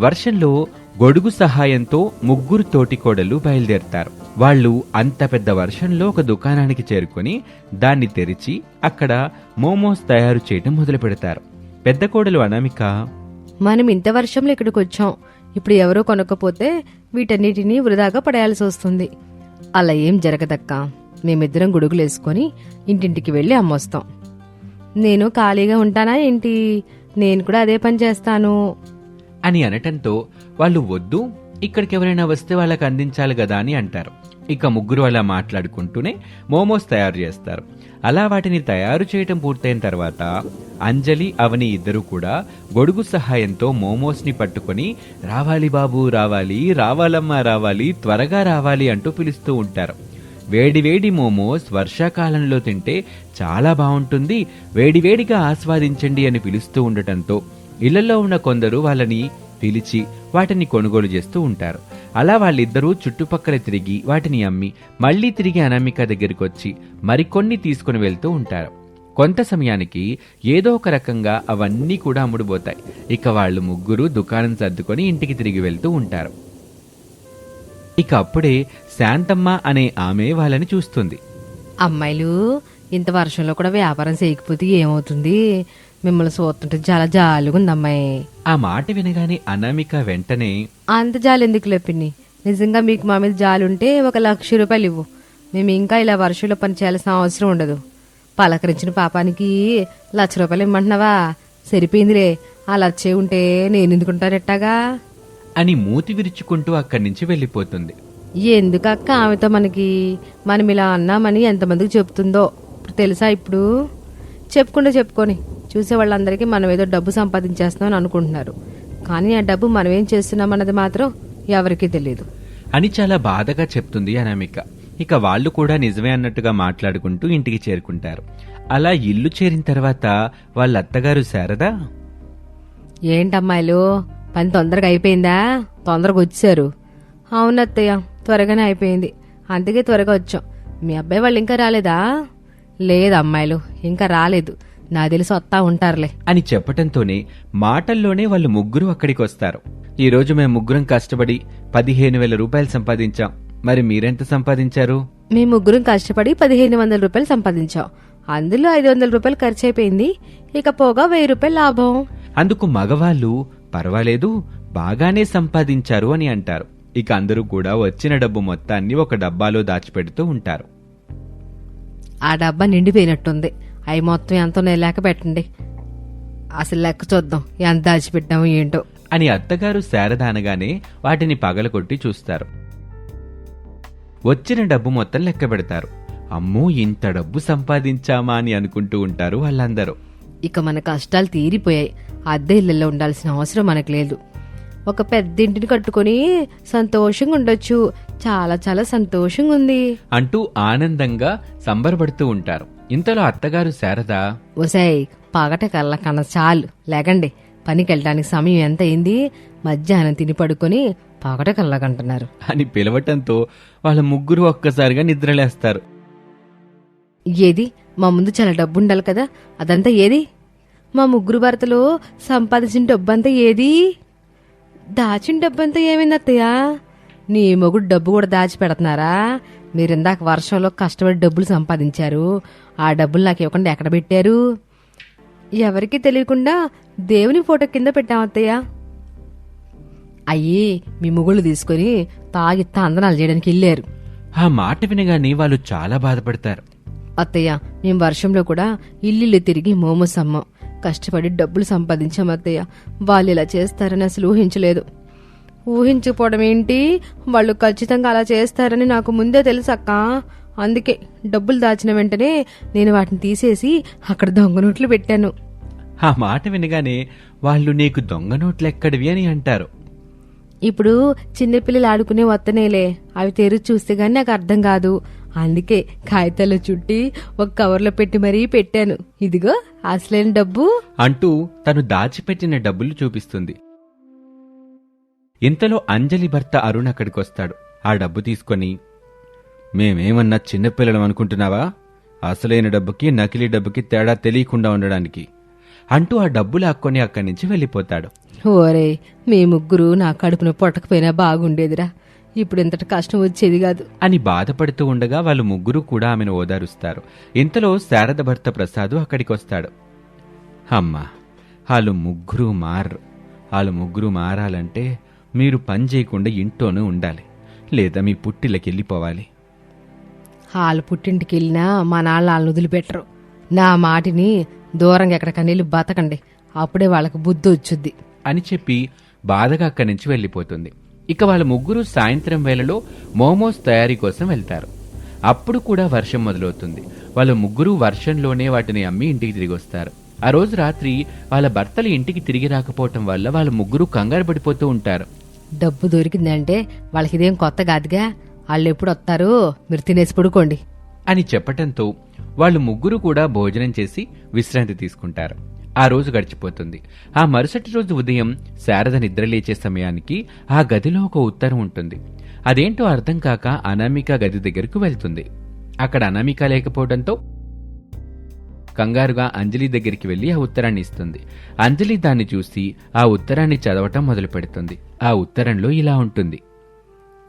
వర్షంలో గొడుగు సహాయంతో ముగ్గురు తోటికోడలు బయలుదేరతారు. వాళ్ళు అంత పెద్ద వర్షంలో ఒక దుకాణానికి చేరుకొని దాన్ని తెరిచి అక్కడ మోమోస్ తయారు చేయడం మొదలు పెడతారు పెద్ద కోడలు అనామిక మనం ఇంత వర్షంలో ఇక్కడికి వచ్చాం. ఇప్పుడు ఎవరో కొనకపోతే వీటన్నిటినీ వృధాగా పడేయాల్సి వస్తుంది. అలా ఏం జరగదక్క? మేమిద్దరం గొడుగులు వేసుకొని ఇంటింటికి వెళ్ళి అమ్మొస్తాం. నేను ఖాళీగా ఉంటానా ఏంటి? నేను కూడా అదే పని చేస్తాను. అని అనటంతో వాళ్ళు వద్దు ఇక్కడికి ఎవరైనా వస్తే వాళ్ళకి అందించాలి కదా అని అంటారు. ఇక ముగ్గురు అలా మాట్లాడుకుంటూనే మోమోస్ తయారు చేస్తారు. అలా వాటిని తయారు చేయటం పూర్తయిన తర్వాత అంజలి అవని ఇద్దరు కూడా గొడుగు సహాయంతో మోమోస్ని పట్టుకొని రావాలి బాబు రావాలి రావాలమ్మా రావాలి త్వరగా రావాలి అంటూ పిలుస్తూ ఉంటారు. వేడివేడి మోమోస్ వర్షాకాలంలో తింటే చాలా బాగుంటుంది వేడివేడిగా ఆస్వాదించండి అని పిలుస్తూ ఉండటంతో ఇళ్ళలో ఉన్న కొందరు వాళ్ళని పిలిచి వాటిని కొనుగోలు చేస్తూ ఉంటారు. అలా వాళ్ళిద్దరూ చుట్టుపక్కల తిరిగి వాటిని అమ్మి మళ్ళీ తిరిగి అనామిక దగ్గరికి వచ్చి మరికొన్ని తీసుకుని వెళ్తూ ఉంటారు. కొంత సమయానికి ఏదో ఒక రకంగా అవన్నీ కూడా అమ్ముడుపోతాయి. ఇక వాళ్ళు ముగ్గురు దుకాణం సర్దుకొని ఇంటికి తిరిగి వెళ్తూ ఉంటారు. ఇక అప్పుడే శాంతమ్మ అనే ఆమె వాళ్ళని చూస్తుంది. అమ్మాయిలు ఇంత వర్షంలో కూడా వ్యాపారం చేయకపోతే ఏమవుతుంది? మిమ్మల్ని చూస్తుంటే చాలా జాలిగా ఉంది అమ్మాయి. ఆ మాట వినగానే అనామిక వెంటనే అంత జాలి ఎందుకు లేపిన్ని నిజంగా మీకు మా మీద జాలి ఉంటే ఒక లక్ష రూపాయలు ఇవ్వు. మేము ఇంకా ఇలా వర్షంలో పని చేయాల్సిన అవసరం ఉండదు. పలకరించిన పాపానికి లక్ష రూపాయలు ఇమ్మంటున్నావా? సరిపోయిందిలే. ఆ లచ్చే ఉంటే నేను ఎందుకుంటానెట్టాగా? అని మూతి విరుచుకుంటూ అక్కడి నుంచి వెళ్ళిపోతుంది. ఎందుకు అక్క ఆమెతో మనకి? మనం ఇలా అన్నామని ఎంతమందికి చెప్తుందో? ఇప్పుడు తెలుసా ఇప్పుడు? చెప్పుకుంటే చెప్పుకొని. చూసే వాళ్ళందరికీ మనం ఏదో డబ్బు సంపాదించేస్తున్నామని అనుకుంటున్నారు. కానీ ఆ డబ్బు మనం ఏం చేస్తున్నామన్నది మాత్రం ఎవరికీ తెలియదు అని చాలా బాధగా చెప్తుంది అనామిక. ఇక వాళ్ళు కూడా నిజమే అన్నట్టుగా మాట్లాడుకుంటూ ఇంటికి చేరుకుంటారు. అలా ఇల్లు చేరిన తర్వాత వాళ్ళ అత్తగారు శారదా? ఏంటమ్మాయిలు పని తొందరగా అయిపోయిందా? తొందరగా వచ్చారు అవును అత్తయ్య త్వరగానే అయిపోయింది. అందుకే త్వరగా వచ్చాం. మీ అబ్బాయి వాళ్ళు ఇంకా రాలేదా? లేదు అమ్మాయిలు ఇంకా రాలేదు. నా తెలిసి వస్తా ఉంటారులే. అని చెప్పటంతోనే మాటల్లోనే వాళ్ళు ముగ్గురు అక్కడికి వస్తారు. ఈ రోజు మేము ముగ్గురం కష్టపడి పదిహేను వేల రూపాయలు సంపాదించాం. మరి మీరెంత సంపాదించారు? మేము ముగ్గురం కష్టపడి పదిహేను వందల రూపాయలు సంపాదించాం. అందులో ఐదు వందల రూపాయలు ఖర్చు అయిపోయింది. ఇక పోగా వెయ్యి రూపాయలు లాభం. అందుకు మగవాళ్ళు పర్వాలేదు బాగానే సంపాదించారు అని అంటారు. ఇక అందరూ కూడా వచ్చిన డబ్బు మొత్తాన్ని ఒక డబ్బాలో దాచిపెడుతూ ఉంటారు. ఆ డబ్బా నిండిపోయినట్టుంది. అవి మొత్తం ఎంతో లెక్క పెట్టండి. అసలు లెక్క చూద్దాం ఎంత దాచిపెట్టాము ఏంటో. అని అత్తగారు శారద అనగానే వాటిని పగలకొట్టి చూస్తారు. వచ్చిన డబ్బు మొత్తం లెక్క పెడతారు. అమ్మో ఇంత డబ్బు సంపాదించామా అని అనుకుంటూ ఉంటారు వాళ్ళందరూ. ఇక మన కష్టాలు తీరిపోయాయి. అద్దె ఇళ్ళల్లో ఉండాల్సిన అవసరం మనకు లేదు. ఒక పెద్ద ఇంటిని కట్టుకొని సంతోషంగా ఉండొచ్చు. చాలా చాలా సంతోషంగా ఉంది. అంటూ ఆనందంగా సంబరపడుతూ ఉంటారు. ఇంతలో అత్తగారు శారద ఒసాయ్ పగట కళ్ళ కన్నా చాలు. లేకండి పనికి వెళ్ళడానికి సమయం ఎంత అయింది మధ్యాహ్నం తిని పడుకొని పగట కళ్ళకంటున్నారు అని పిలవటంతో వాళ్ళ ముగ్గురు ఒక్కసారిగా నిద్రలేస్తారు. ఏది? మా ముందు చాలా డబ్బు ఉండాలి కదా? అదంతా ఏది? మా ముగ్గురు భర్తలు సంపాదించిన డబ్బంతా ఏది? దాచిన డబ్బంతా ఏమైంది అత్తయ్య? నీ మొగుడు డబ్బు కూడా దాచి పెడుతున్నారా మీరు ఇందాక వర్షంలో కష్టపడి డబ్బులు సంపాదించారు. ఆ డబ్బులు నాకు ఇవ్వకుండా ఎక్కడ పెట్టారు? ఎవరికి తెలియకుండా దేవుని ఫోటో కింద పెట్టాం అత్తయ్య. అయ్యి మీ ముగుళ్ళు తీసుకొని తాగి తందనాలు చేయడానికి వెళ్ళారు. ఆ మాట వినగానే వాళ్ళు చాలా బాధపడతారు. అత్తయ్య మేము వర్షంలో కూడా ఇల్లు తిరిగి మోమోస్ అమ్మాం కష్టపడి డబ్బులు సంపాదించాం అత్తయ్య. వాళ్ళు ఇలా చేస్తారని అసలు ఊహించలేదు. ఊహించుకోవడం ఏంటి? వాళ్ళు ఖచ్చితంగా అలా చేస్తారని నాకు ముందే తెలుసు అక్క అందుకే డబ్బులు దాచిన వెంటనే నేను వాటిని తీసేసి అక్కడ దొంగ నోట్లు పెట్టాను. ఆ మాట వినగానే వాళ్ళు నీకు దొంగ నోట్లెక్కడివి అని అంటారు. ఇప్పుడు చిన్నపిల్లలు ఆడుకునే వత్తనేలే. అవి తెరిచి చూస్తే గానీ నాకు అర్థం కాదు. అందుకే కాగితాల్లో చుట్టి ఒక కవర్లో పెట్టి మరీ పెట్టాను. ఇదిగో అసలైన డబ్బు. అంటూ తను దాచిపెట్టిన డబ్బులు చూపిస్తుంది. ఇంతలో అంజలి భర్త అరుణ్ అక్కడికొస్తాడు ఆ డబ్బు తీసుకొని మేమేమన్నా చిన్నపిల్లలం అనుకుంటున్నావా? అసలైన డబ్బుకి నకిలీ డబ్బుకి తేడా తెలియకుండా ఉండడానికి. అంటూ ఆ డబ్బు లాక్కొని అక్కడి నుంచి వెళ్ళిపోతాడు. ఓరే మీ ముగ్గురు నా కడుపున పొట్టకపోయినా బాగుండేదిరా. ఇప్పుడు ఇంతటి కష్టం వచ్చేది కాదు. అని బాధపడుతూ ఉండగా వాళ్ళు ముగ్గురు కూడా ఆమెను ఓదారుస్తారు. ఇంతలో శారద భర్త ప్రసాదు అక్కడికి వస్తాడు. అమ్మా వాళ్ళు ముగ్గురు మారరు వాళ్ళు ముగ్గురు మారాలంటే మీరు పని చేయకుండా ఇంట్లోనే ఉండాలి లేదా మీ పుట్టిలకి వెళ్ళిపోవాలి. వాళ్ళు పుట్టింటికి వెళ్ళినా మా నాన్న వాళ్ళని వదిలిపెట్టరు. నా మాటిని దూరంగా ఎక్కడికన్నా వెళ్ళి బతకండి అప్పుడే వాళ్ళకి బుద్ధి వచ్చుద్ది. అని చెప్పి బాధగా అక్కడి నుంచి వెళ్ళిపోతుంది. ఇక వాళ్ళ ముగ్గురు సాయంత్రం వేళలో మోమోస్ తయారీ కోసం వెళ్తారు. అప్పుడు కూడా వర్షం మొదలవుతుంది. వాళ్ళ ముగ్గురు వర్షంలోనే వాటిని అమ్మి ఇంటికి తిరిగి వస్తారు. ఆ రోజు రాత్రి వాళ్ళ భర్తలు ఇంటికి తిరిగి రాకపోవటం వల్ల వాళ్ళ ముగ్గురు కంగారు పడిపోతూ ఉంటారు. డబ్బు దొరికిందంటే వాళ్ళకి ఇదేం కొత్త కాదుగా? వాళ్ళు ఎప్పుడు వస్తారు? మీరు తినేసి పడుకోండి. అని చెప్పటంతో వాళ్ళు ముగ్గురు కూడా భోజనం చేసి విశ్రాంతి తీసుకుంటారు. ఆ రోజు గడిచిపోతుంది. ఆ మరుసటి రోజు ఉదయం శారద నిద్రలేచే సమయానికి ఆ గదిలో ఒక ఉత్తరం ఉంటుంది. అదేంటో అర్థం కాక అనామిక గది దగ్గరకు వెళ్తుంది. అక్కడ అనామిక లేకపోవడంతో కంగారుగా అంజలి దగ్గరికి వెళ్ళి ఆ ఉత్తరాన్ని ఇస్తుంది. అంజలి దాన్ని చూసి ఆ ఉత్తరాన్ని చదవటం మొదలు పెడుతుంది ఆ ఉత్తరంలో ఇలా ఉంటుంది.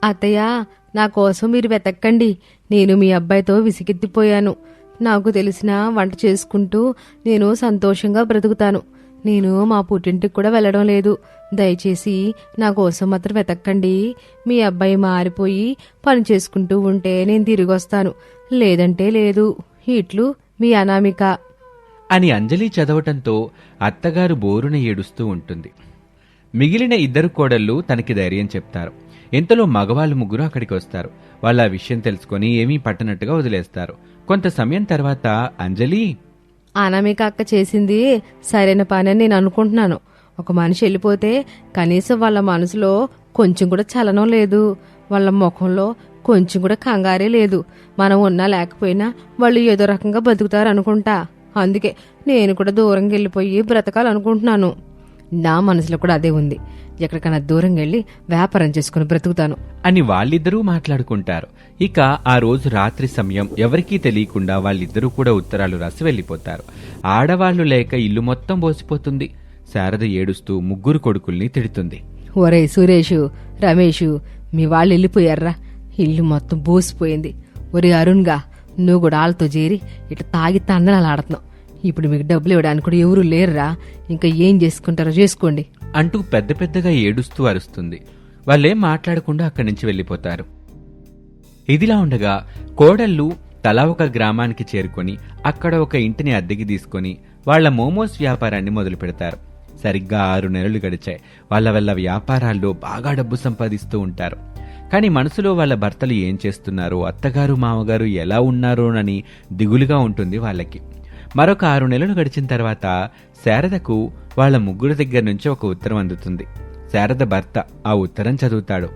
అత్తయ్య నా కోసం మీరు వెతక్కండి. నేను మీ అబ్బాయితో విసిగెత్తిపోయాను నాకు తెలిసిన వంట చేసుకుంటూ నేను సంతోషంగా బ్రతుకుతాను. నేను మా పుట్టింటికి కూడా వెళ్ళడం లేదు. దయచేసి నా కోసం మాత్రం వెతక్కండి. మీ అబ్బాయి మారిపోయి పని చేసుకుంటూ ఉంటే నేను తిరిగి వస్తాను లేదంటే లేదు. ఇట్లు మీ అనామిక. అని అంజలి చదవటంతో అత్తగారు బోరున ఏడుస్తూ ఉంటుంది. మిగిలిన ఇద్దరు కోడళ్ళు తనకి ధైర్యం చెప్తారు. ఇంతలో మగవాళ్ళు ముగ్గురు అక్కడికి వస్తారు. వాళ్ళు ఆ విషయం తెలుసుకొని ఏమీ పట్టనట్టుగా వదిలేస్తారు. కొంత సమయం తర్వాత అంజలి? అనామిక అక్క చేసింది సరైన పని అని నేను అనుకుంటున్నాను. ఒక మనిషి వెళ్ళిపోతే కనీసం వాళ్ళ మనసులో కొంచెం కూడా చలనం లేదు. వాళ్ళ ముఖంలో కొంచెం కూడా కంగారే లేదు. మనం ఉన్నా లేకపోయినా వాళ్ళు ఏదో రకంగా బతుకుతారు అనుకుంటా. అందుకే నేను కూడా దూరంగా వెళ్ళిపోయి బ్రతకాలనుకుంటున్నాను. నా మనసులో కూడా అదే ఉంది. ఎక్కడికైనా దూరంగా వెళ్ళి వ్యాపారం చేసుకుని బ్రతుకుతాను. అని వాళ్ళిద్దరూ మాట్లాడుకుంటారు. ఇక ఆ రోజు రాత్రి సమయం ఎవరికీ తెలియకుండా వాళ్ళిద్దరూ కూడా ఉత్తరాలు రాసి వెళ్ళిపోతారు. ఆడవాళ్ళు లేక ఇల్లు మొత్తం బోసిపోతుంది. శారద ఏడుస్తూ ముగ్గురు కొడుకుల్ని తిడుతుంది. ఒరే సురేషు రమేషు మీ వాళ్ళు వెళ్ళిపోయారా? ఇల్లు మొత్తం బోసిపోయింది. ఒరే అరుణ్గా నువ్వు కూడా వాళ్ళతో చేరి ఇట్లా తాగి తందనాలు ఆడుతున్నావు. ఇప్పుడు మీకు డబ్బులు ఇవ్వడానికి కూడా ఎవరు లేరురా. ఇంకా ఏం చేసుకుంటారో చేసుకోండి. అంటూ పెద్ద పెద్దగా ఏడుస్తూ అరుస్తుంది. వాళ్ళేం మాట్లాడకుండా అక్కడి నుంచి వెళ్ళిపోతారు. ఇదిలా ఉండగా కోడళ్ళు తలా ఒక గ్రామానికి చేరుకొని అక్కడ ఒక ఇంటిని అద్దెకి తీసుకొని వాళ్ళ మోమోస్ వ్యాపారాన్ని మొదలు పెడతారు. సరిగ్గా ఆరు నెలలు గడిచాయి. వాళ్ళ వల్ల వ్యాపారాల్లో బాగా డబ్బు సంపాదిస్తూ ఉంటారు. కానీ మనసులో వాళ్ళ భర్తలు ఏం చేస్తున్నారో అత్తగారు మామగారు ఎలా ఉన్నారోనని దిగులుగా ఉంటుంది వాళ్ళకి. మరొక ఆరు నెలలు గడిచిన తర్వాత శారదకు వాళ్ళ ముగ్గురు దగ్గర నుంచి ఒక ఉత్తరం అందుతుంది. శారద భర్త ఆ ఉత్తరం చదువుతాడు.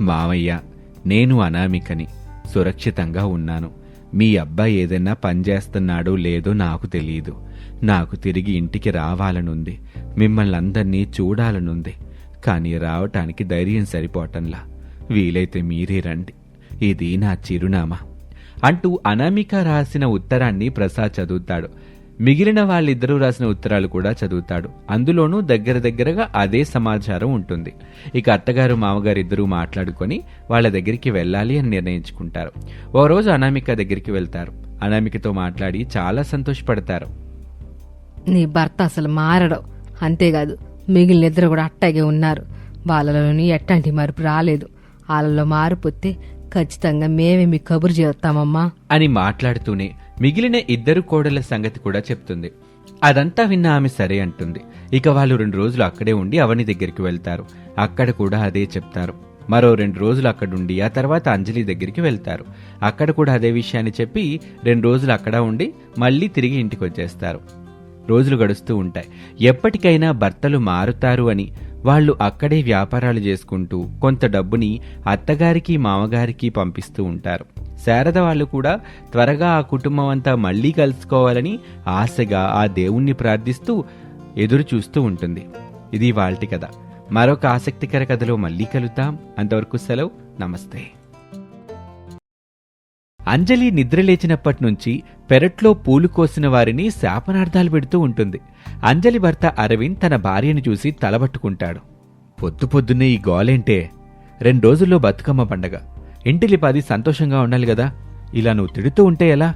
మావయ్య నేను అనామికని సురక్షితంగా ఉన్నాను. మీ అబ్బాయి ఏదైనా పనిచేస్తున్నాడో లేదో నాకు తెలియదు. నాకు తిరిగి ఇంటికి రావాలనుంది. మిమ్మల్ని అందరినీ చూడాలనుంది. కానీ రావటానికి ధైర్యం సరిపోవటంలా. వీలైతే మీరే రండి. ఇది నా చిరునామా. అంటూ అనామిక రాసిన ఉత్తరాన్ని ప్రసాద్ చదువుతాడు. మిగిలిన వాళ్ళిద్దరూ రాసిన ఉత్తరాలు కూడా చదువుతాడు. అందులోనూ దగ్గర దగ్గరగా అదే సమాచారం ఉంటుంది. ఇక అత్తగారు మామగారు ఇద్దరూ మాట్లాడుకొని వాళ్ళ దగ్గరికి వెళ్ళాలి అని నిర్ణయించుకుంటారు. ఓ రోజు అనామిక దగ్గరికి వెళ్తారు. అనామికతో మాట్లాడి చాలా సంతోషపడతారు. నీ భర్త అసలు మారడం. అంతేకాదు మిగిలిన ఇద్దరు కూడా అట్టాగే ఉన్నారు. వాళ్ళలోని ఎట్లాంటి మార్పు రాలేదు. వాళ్ళలో మారిపోతే ఖచ్చితంగా మేమే మీ కబురు చేస్తామమ్మా. అని మాట్లాడుతూనే మిగిలిన ఇద్దరు కోడళ్ళ సంగతి కూడా చెప్తుంది. అదంతా విన్న ఆమె సరే అంటుంది. ఇక వాళ్ళు రెండు రోజులు అక్కడే ఉండి అవని దగ్గరికి వెళ్తారు. అక్కడ కూడా అదే చెప్తారు. మరో రెండు రోజులు అక్కడుండి ఆ తర్వాత అంజలి దగ్గరికి వెళ్తారు. అక్కడ కూడా అదే విషయాన్ని చెప్పి రెండు రోజులు అక్కడ ఉండి మళ్ళీ తిరిగి ఇంటికి వచ్చేస్తారు. రోజులు గడుస్తూ ఉంటాయి. ఎప్పటికైనా భర్తలు మారుతారు అని వాళ్ళు అక్కడే వ్యాపారాలు చేసుకుంటూ కొంత డబ్బుని అత్తగారికి మామగారికి పంపిస్తూ ఉంటారు. శారద వాళ్ళు కూడా త్వరగా ఆ కుటుంబం అంతా మళ్ళీ కలుసుకోవాలని ఆశగా ఆ దేవుణ్ణి ప్రార్థిస్తూ ఎదురు చూస్తూ ఉంటుంది. ఇది వాళ్ళటి కథ. మరొక ఆసక్తికర కథలో మళ్ళీ కలుద్దాం. అంతవరకు సెలవు. నమస్తే. అంజలి నిద్రలేచినప్పటి నుంచి పెరట్లో పూలు కోసిన వారిని శాపనార్థాలు పెడుతూ ఉంటుంది. అంజలి భర్త అరవింద్ తన భార్యను చూసి తలబట్టుకుంటాడు. పొద్దు పొద్దున్నే ఈ గోలేంటే? రెండు రోజుల్లో బతుకమ్మ పండగ. ఇంటిలిపాది సంతోషంగా ఉండాలి కదా? ఇలా నువ్వు తిడుతూ ఉంటే ఎలా?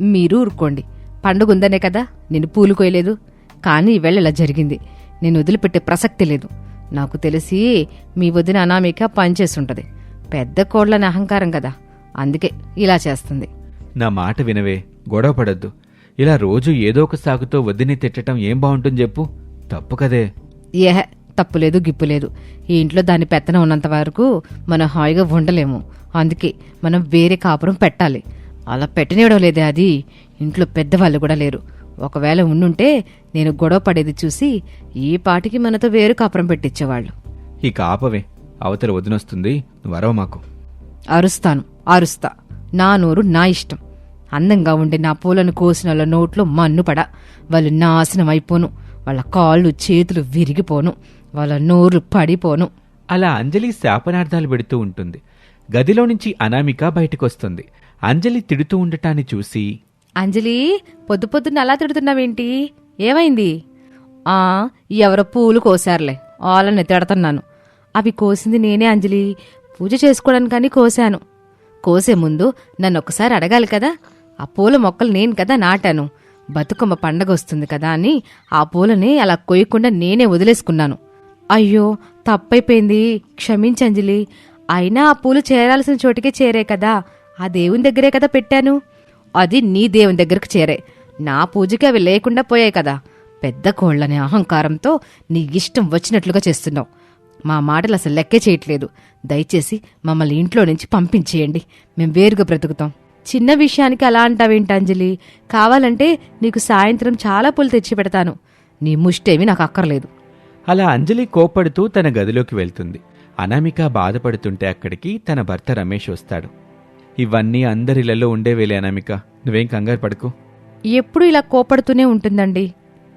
మీరు ఊరుకోండి. పండుగ ఉందనే కదా? నేను పూలు కోయలేదు. కానీ ఈవేళ ఇలా జరిగింది. నేను వదిలిపెట్టే ప్రసక్తి లేదు. నాకు తెలిసి మీ వదిన అనామిక పనిచేస్తుంటది పెద్ద కోళ్ళని అహంకారం కదా? అందుకే ఇలా చేస్తుంది. నా మాట వినవే గొడవ పడద్దు. ఇలా రోజు ఏదో ఒక సాకుతో వద్దని తిట్టడం ఏం బాగుంటుంది చెప్పు? తప్పు కదే. ఏహ తప్పులేదు గిప్పులేదు ఈ ఇంట్లో దాని పెత్తనం ఉన్నంత వరకు మనం హాయిగా ఉండలేము. అందుకే మనం వేరే కాపురం పెట్టాలి. అలా పెట్టనివ్వడం లేదే అది. ఇంట్లో పెద్దవాళ్ళు కూడా లేరు. ఒకవేళ ఉండుంటే నేను గొడవ పడేది చూసి ఈ పాటికి మనతో వేరు కాపురం పెట్టించేవాళ్ళు ఇక ఆపవే. అవతల వదినొస్తుంది వరవ మాకు. అరుస్తాను. అరుస్తా నా నోరు నా ఇష్టం. అందంగా ఉండే నా పూలను కోసిన వాళ్ళ నోట్లో మన్నుపడ వాళ్ళు నాశనం అయిపోను. వాళ్ళ కాళ్ళు చేతులు విరిగిపోను. వాళ్ళ నోరు పడిపోను. అలా అంజలి శాపనార్థాలు పెడుతూ ఉంటుంది. గదిలో నుంచి అనామిక బయటకొస్తుంది. అంజలి తిడుతూ ఉండటాన్ని చూసి అంజలి పొద్దు పొద్దున్న అలా తిడుతున్నావేంటి? ఏమైంది? ఆ ఎవరో పూలు కోసారులే. వాళ్ళని తిడుతున్నాను. అవి కోసింది నేనే అంజలి. పూజ చేసుకోవడానికని కోసాను కోసే ముందు నన్ను ఒకసారి అడగాలి కదా? ఆ పూల మొక్కలు నేను కదా నాటాను. బతుకమ్మ పండగ వస్తుంది కదా అని ఆ పూలని అలా కొయ్యకుండా నేనే వదిలేసుకున్నాను. అయ్యో తప్పైపోయింది. క్షమించంజలి అయినా ఆ పూలు చేరాల్సిన చోటికే చేరే కదా. ఆ దేవుని దగ్గరే కదా పెట్టాను. అది నీ దేవుని దగ్గరకు చేరే. నా పూజకి అవి లేకుండా పోయాయి కదా. పెద్ద కోళ్ళనే అహంకారంతో నీ ఇష్టం వచ్చినట్లుగా చేస్తున్నావు. మా మాటలు అసలు లెక్కే చేయట్లేదు. దయచేసి మమ్మల్ని ఇంట్లో నుంచి పంపించేయండి. మేం వేరుగా బ్రతుకుతాం. చిన్న విషయానికి అలా అంటావేంటి అంజలి? కావాలంటే నీకు సాయంత్రం చాలా పూలు తెచ్చి పెడతాను. నీ ముష్టేమి నాకు అక్కర్లేదు. అలా అంజలి కోప్పడుతూ తన గదిలోకి వెళ్తుంది. అనామిక బాధపడుతుంటే అక్కడికి తన భర్త రమేష్ వస్తాడు. ఇవన్నీ అందరిలలో ఉండేవేలే అనామిక. నువ్వేం కంగారు పడుకో. ఎప్పుడు ఇలా కోపడుతూనే ఉంటుందండి.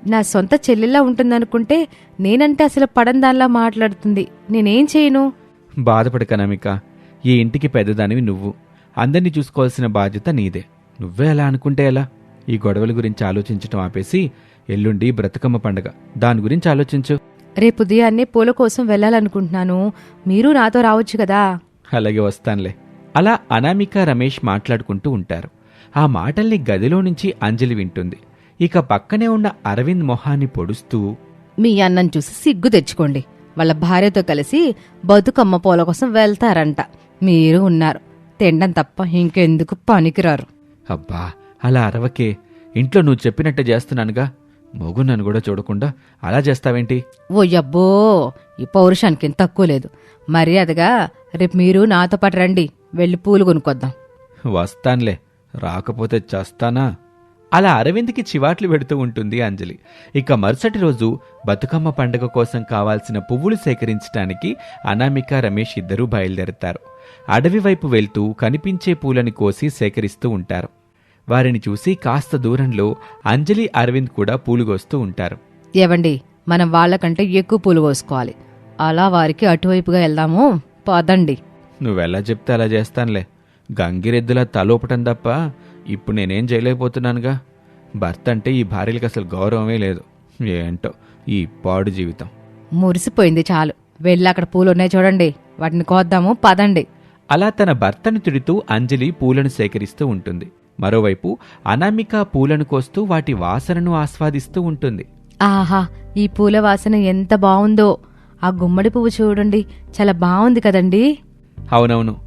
నా సొంత చెల్లెల్లా ఉంటుందనుకుంటే నేనంటే అసలు పడందాన్లా మాట్లాడుతుంది. నేనేం చేయను? బాధపడక అనామిక ఈ ఇంటికి పెద్దదానివి నువ్వు. అందరినీ చూసుకోవాల్సిన బాధ్యత నీదే. నువ్వే అలా అనుకుంటే ఎలా? ఈ గొడవల గురించి ఆలోచించటం ఆపేసి ఎల్లుండి బ్రతుకమ్మ పండగ. దాని గురించి ఆలోచించు. రేపు ఉదయాన్నే పూల కోసం వెళ్ళాలనుకుంటున్నాను. మీరు నాతో రావచ్చు కదా? అలాగే వస్తానులే. అలా అనామిక రమేష్ మాట్లాడుకుంటూ ఉంటారు. ఆ మాటల్ని గదిలో నుంచి అంజలి వింటుంది. ఇక పక్కనే ఉన్న అరవింద్ మొహాన్ని పొడుస్తూ మీ అన్నం చూసి సిగ్గు తెచ్చుకోండి. వాళ్ళ భార్యతో కలిసి బతుకమ్మ పూల కోసం వెళ్తారంట. మీరు ఉన్నారు. తినడం తప్ప ఇంకెందుకు పనికిరారు. అబ్బా అలా అరవకే. ఇంట్లో నువ్వు చెప్పినట్టే చేస్తున్నానుగా. మొగు నన్ను కూడా చూడకుండా అలా చేస్తావేంటి? ఓ యబ్బో ఈ పౌరుషానికి తక్కువ లేదు. మర్యాదగా రేపు మీరు నాతో పాటు రండి. వెళ్ళి పూలు కొనుక్కొద్దాం. వస్తాన్లే. రాకపోతే చస్తానా? అలా అరవింద్కి చివాట్లు పెడుతూ ఉంటుంది అంజలి. ఇక మరుసటి రోజు బతుకమ్మ పండుగ కోసం కావాల్సిన పువ్వులు సేకరించడానికి అనామిక రమేష్ ఇద్దరూ బయలుదేరతారు. అడవి వైపు వెళ్తూ కనిపించే పూలని కోసి సేకరిస్తూ ఉంటారు. వారిని చూసి కాస్త దూరంలో అంజలి అరవింద్ కూడా పూలుగోస్తూ ఉంటారు. ఏవండి మనం వాళ్ళకంటే ఎక్కువ పూలు కోసుకోవాలి. అలా వారికి అటువైపుగా వెళ్దాము పదండి. నువ్వెలా చెప్తే అలా చేస్తానులే. గంగిరెద్దులా తలోపటం తప్ప ఇప్పుడు నేనేం చేయలేకపోతున్నానుగా? భర్త అంటే ఈ భార్యలకు అసలు గౌరవమే లేదు. ఏంటో ఈ పాడు జీవితం. మురిసిపోయింది చాలు. వెళ్ళి అక్కడ పూలు ఉన్నాయి చూడండి. వాటిని కోద్దాము పదండి. అలా తన భర్తను తిడుతూ అంజలి పూలను సేకరిస్తూ ఉంటుంది. మరోవైపు అనామిక పూలను కోస్తూ వాటి వాసనను ఆస్వాదిస్తూ ఉంటుంది. ఆహా ఈ పూల వాసన ఎంత బావుందో. ఆ గుమ్మడి పువ్వు చూడండి. చాలా బాగుంది కదండి. అవునవును.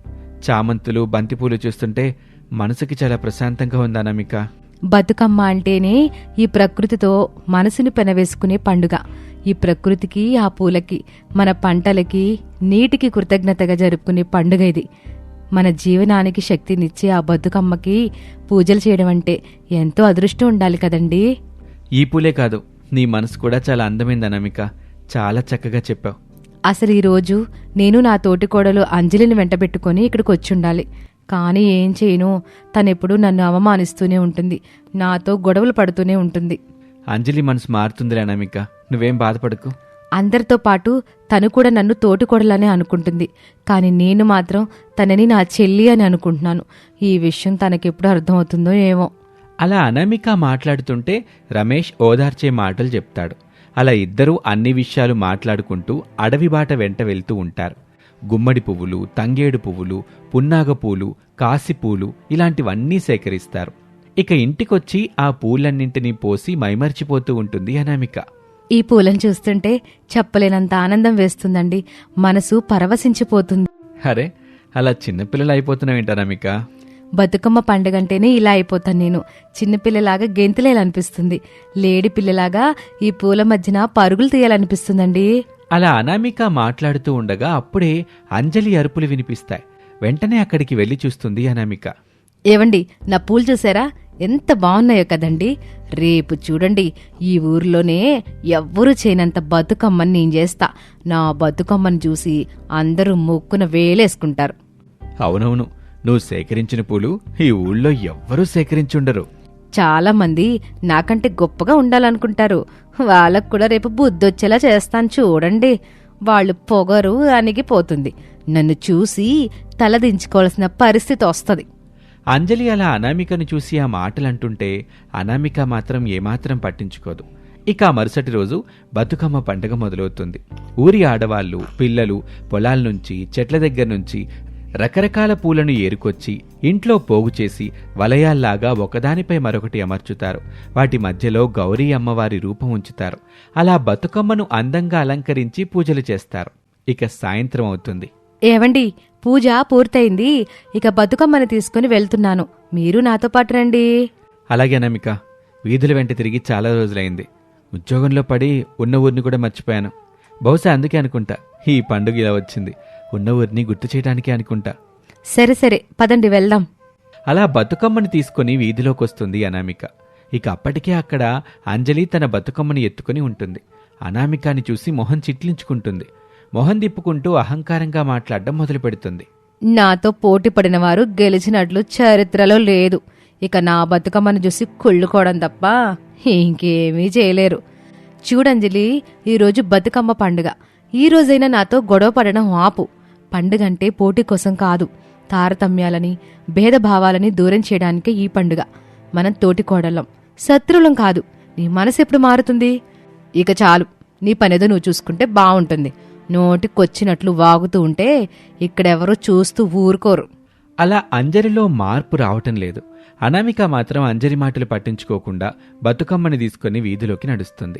చామంతులు బంతిపూలు చూస్తుంటే మనసుకి చాలా ప్రశాంతంగా ఉంది అనామిక బతుకమ్మ అంటేనే ఈ ప్రకృతితో మనసుని పెనవేసుకునే పండుగ. ఈ ప్రకృతికి ఆ పూలకి మన పంటలకి నీటికి కృతజ్ఞతగా జరుపుకునే పండుగ ఇది. మన జీవనానికి శక్తినిచ్చే ఆ బతుకమ్మకి పూజలు చేయడం అంటే ఎంతో అదృష్టం ఉండాలి కదండి? ఈ పూలే కాదు నీ మనసు కూడా చాలా అందమైంది అనామిక చాలా చక్కగా చెప్పావు. అసలు ఈ రోజు నేను నా తోటి కోడలు అంజలిని వెంటబెట్టుకొని ఇక్కడికి వచ్చుండాలి కానీ ఏం చేయను. తనెప్పుడు నన్ను అవమానిస్తూనే ఉంటుంది. నాతో గొడవలు పడుతూనే ఉంటుంది. అంజలి మనసు మారుతుందిలే అనామిక. నువ్వేం బాధపడకు. అందరితో పాటు తను కూడా నన్ను తోటికొడలనే అనుకుంటుంది. కానీ నేను మాత్రం తనని నా చెల్లి అని అనుకుంటున్నాను. ఈ విషయం తనకెప్పుడు అర్థమవుతుందో ఏమో. అలా అనామిక మాట్లాడుతుంటే రమేష్ ఓదార్చే మాటలు చెప్తాడు. అలా ఇద్దరూ అన్ని విషయాలు మాట్లాడుకుంటూ అడవి బాట వెంట వెళ్తూ ఉంటారు. గుమ్మడి పువ్వులు తంగేడు పువ్వులు పున్నాగ పూలు కాసి పూలు ఇలాంటివన్నీ సేకరిస్తారు. ఇక ఇంటికొచ్చి ఆ పూలన్నింటినీ పోసి మైమర్చిపోతూ ఉంటుంది అనామిక. ఈ పూలను చూస్తుంటే చెప్పలేనంత ఆనందం వేస్తుందండి. మనసు పరవశించిపోతుంది. అరే అలా చిన్నపిల్లలు అయిపోతున్నావేంటి అనామిక? బతుకమ్మ పండుగంటేనే ఇలా అయిపోతాను నేను. చిన్నపిల్లలాగా గెంతులేలనిపిస్తుంది లేడి పిల్లలాగా ఈ పూల మధ్యన పరుగులు తీయాలనిపిస్తుందండి. అలా అనామిక మాట్లాడుతూ ఉండగా అప్పుడే అంజలి అరుపులు వినిపిస్తాయి. వెంటనే అక్కడికి వెళ్ళి చూస్తుంది అనామిక. ఏవండి నా పూలు చూసారా? ఎంత బాగున్నాయో కదండి. రేపు చూడండి ఈ ఊర్లోనే ఎవ్వరూ చేయనంత బతుకమ్మని నేను చేస్తా. నా బతుకమ్మని చూసి అందరూ ముక్కున వేలేసుకుంటారు. అవునవును నువ్వు సేకరించిన పూలు ఈ ఊళ్ళో ఎవ్వరూ సేకరించుండరు. చాలామంది నాకంటే గొప్పగా ఉండాలనుకుంటారు. వాళ్ళకు కూడా రేపు బుద్ధొచ్చేలా చేస్తాను చూడండి. వాళ్ళు పొగరు అణిగిపోతుంది. నన్ను చూసి తలదించుకోవాల్సిన పరిస్థితి వస్తుంది. అంజలి అలా అనామికను చూసి ఆ మాటలంటుంటే అనామిక మాత్రం ఏమాత్రం పట్టించుకోదు. ఇక మరుసటి రోజు బతుకమ్మ పండుగ మొదలవుతుంది. ఊరి ఆడవాళ్ళు పిల్లలు పొలాల నుంచి చెట్ల దగ్గర నుంచి రకరకాల పూలను ఏరుకొచ్చి ఇంట్లో పోగు చేసి వలయాల్లాగా ఒకదానిపై మరొకటి అమర్చుతారు. వాటి మధ్యలో గౌరీ అమ్మవారి రూపం ఉంచుతారు. అలా బతుకమ్మను అందంగా అలంకరించి పూజలు చేస్తారు. ఇక సాయంత్రం అవుతుంది. ఏవండి పూజ పూర్తయింది. ఇక బతుకమ్మని తీసుకుని వెళ్తున్నాను. మీరు నాతో పాటు రండి. అలాగే అనామిక వీధుల వెంట తిరిగి చాలా రోజులైంది. ఉద్యోగంలో పడి ఉన్న ఊరిని కూడా మర్చిపోయాను. బహుశా అందుకే అనుకుంటా ఈ పండుగ ఇలా వచ్చింది. ఉన్న ఊరిని గుర్తు చేయడానికి అనుకుంటా. సరే సరే పదండి వెళ్దాం. అలా బతుకమ్మని తీసుకుని వీధిలోకి వస్తుంది అనామిక. ఇక అప్పటికే అక్కడ అంజలి తన బతుకమ్మని ఎత్తుకుని ఉంటుంది. అనామికాని చూసి మొహం చిట్లించుకుంటుంది. మొహం తిప్పుకుంటూ అహంకారంగా మాట్లాడడం మొదలు పెడుతుంది నాతో పోటీ పడిన వారు గెలిచినట్లు చరిత్రలో లేదు. ఇక నా బతుకమ్మను చూసి కుళ్ళుకోవడం తప్ప ఇంకేమీ చేయలేరు. చూడంజలి ఈరోజు బతుకమ్మ పండుగ. ఈ రోజైనా నాతో గొడవ పడడం ఆపు. పండుగ అంటే పోటీ కోసం కాదు తారతమ్యాలని భేదభావాలని దూరం చేయడానికే ఈ పండుగ. మనం తోటి కోడళ్ళం. శత్రువులం కాదు. నీ మనసు ఎప్పుడు మారుతుంది? ఇక చాలు. నీ పనేదో నువ్వు చూసుకుంటే బావుంటుంది. నోటికొచ్చినట్లు వాగుతూ ఉంటే ఇక్కడెవరో చూస్తూ ఊరుకోరు. అలా అంజరిలో మార్పు రావటం లేదు. అనామిక మాత్రం అంజరి మాటలు పట్టించుకోకుండా బతుకమ్మని తీసుకుని వీధిలోకి నడుస్తుంది.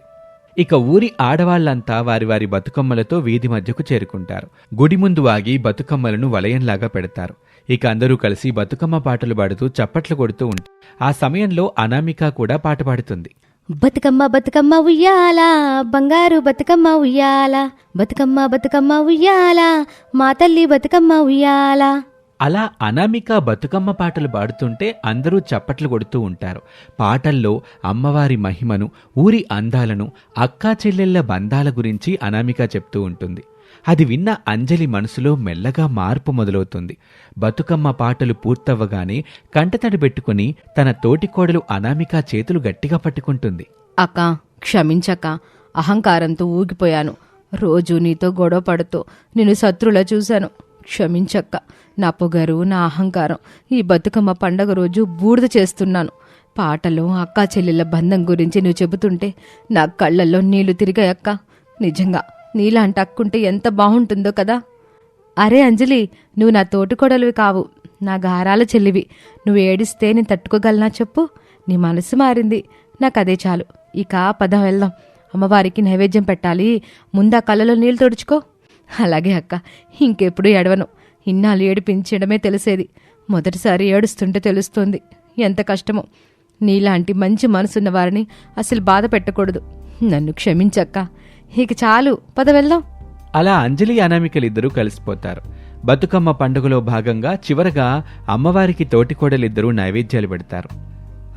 ఇక ఊరి ఆడవాళ్ళంతా వారి వారి బతుకమ్మలతో వీధి మధ్యకు చేరుకుంటారు. గుడి ముందు ఆగి బతుకమ్మలను వలయంలాగా పెడతారు. ఇక అందరూ కలిసి బతుకమ్మ పాటలు పాడుతూ చప్పట్లు కొడుతూ ఉంటారు ఆ సమయంలో అనామిక కూడా పాట పాడుతుంది. బతుకమ్మ బతుకమ్మ ఉయ్యాలా బంగారు బతుకమ్మ ఉయ్యాలా బతుకమ్మ బతుకమ్మ ఉయ్యాలా మా తల్లి బతుకమ్మ ఉయ్యాలా. అలా అనామిక బతుకమ్మ పాటలు పాడుతుంటే అందరూ చప్పట్లు కొడుతూ ఉంటారు. పాటల్లో అమ్మవారి మహిమను ఊరి అందాలను అక్కా చెల్లెళ్ళ బంధాల గురించి అనామిక చెప్తూ ఉంటుంది. అది విన్న అంజలి మనసులో మెల్లగా మార్పు మొదలవుతుంది. బతుకమ్మ పాటలు పూర్తవ్వగానే కంటతడి పెట్టుకుని తన తోటికోడలు అనామిక చేతులు గట్టిగా పట్టుకుంటుంది. అక్క క్షమించక్క అహంకారంతో ఊగిపోయాను. రోజు నీతో గొడవ పడుతూ నేను శత్రులా చూశాను. క్షమించక్క. నా పొగరు నా అహంకారం ఈ బతుకమ్మ పండగ రోజు బూడిద చేస్తున్నాను. పాటలో అక్కా చెల్లెళ్ళ బంధం గురించి నువ్వు చెబుతుంటే నా కళ్ళల్లో నీళ్ళు తిరిగాయక్క నిజంగా నీలాంటి అక్కుంటే ఎంత బాగుంటుందో కదా? అరే అంజలి నువ్వు నా తోటికోడలివి కావు. నా గారాల చెల్లివి. నువ్వు ఏడిస్తే నేను తట్టుకోగలనా చెప్పు? నీ మనసు మారింది. నాకు అదే చాలు. ఇక పదం వెళ్దాం. అమ్మవారికి నైవేద్యం పెట్టాలి. ముందా కళ్ళలో నీళ్ళు తుడుచుకో. అలాగే అక్క ఇంకెప్పుడు ఏడవను. ఇన్నాళ్ళు ఏడిపించడమే తెలిసేది. మొదటిసారి ఏడుస్తుంటే తెలుస్తుంది. ఎంత కష్టమో. నీలాంటి మంచి మనసున్న వారిని అసలు బాధ పెట్టకూడదు. నన్ను క్షమించక్క. ఇక చాలు. పద వెళ్దాం. అలా అంజలి అనామికలిద్దరూ కలిసిపోతారు. బతుకమ్మ పండుగలో భాగంగా చివరగా అమ్మవారికి తోటికోడలిద్దరూ నైవేద్యాలు పెడతారు.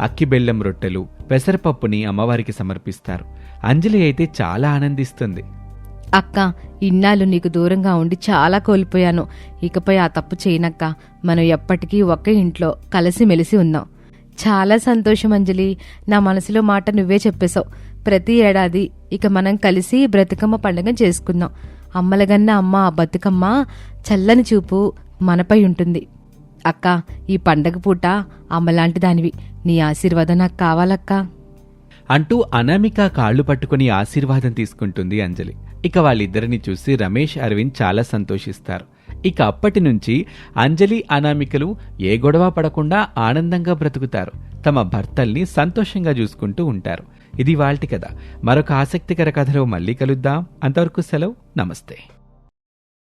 అక్కి బెల్లం రొట్టెలు పెసరపప్పుని అమ్మవారికి సమర్పిస్తారు. అంజలి అయితే చాలా ఆనందిస్తుంది. అక్క ఇన్నాళ్ళు నీకు దూరంగా ఉండి చాలా కోల్పోయాను. ఇకపై ఆ తప్పు చేయనక్క. మనం ఎప్పటికీ ఒకే ఇంట్లో కలిసిమెలిసి ఉందాం చాలా సంతోషం అంజలి. నా మనసులో మాట నువ్వే చెప్పేశావు. ప్రతి ఏడాది ఇక మనం కలిసి బ్రతుకమ్మ పండుగ చేసుకుందాం. అమ్మలగన్న అమ్మ ఆ బతుకమ్మ చల్లని చూపు మనపై ఉంటుంది. అక్క ఈ పండగ పూట అమ్మలాంటి దానివి. నీ ఆశీర్వాదం నాకు కావాలక్కా. అంటూ అనామిక కాళ్ళు పట్టుకుని ఆశీర్వాదం తీసుకుంటుంది అంజలి. ఇక వాళ్ళిద్దరిని చూసి రమేష్ అరవింద్ చాలా సంతోషిస్తారు. ఇక అప్పటి నుంచి అంజలి అనామికలు ఏ గొడవ పడకుండా ఆనందంగా బ్రతుకుతారు. తమ భర్తల్ని సంతోషంగా చూసుకుంటూ ఉంటారు. ఇది వాళ్ళటి కథ. మరొక ఆసక్తికర కథలో మళ్ళీ కలుద్దాం. అంతవరకు సెలవు. నమస్తే.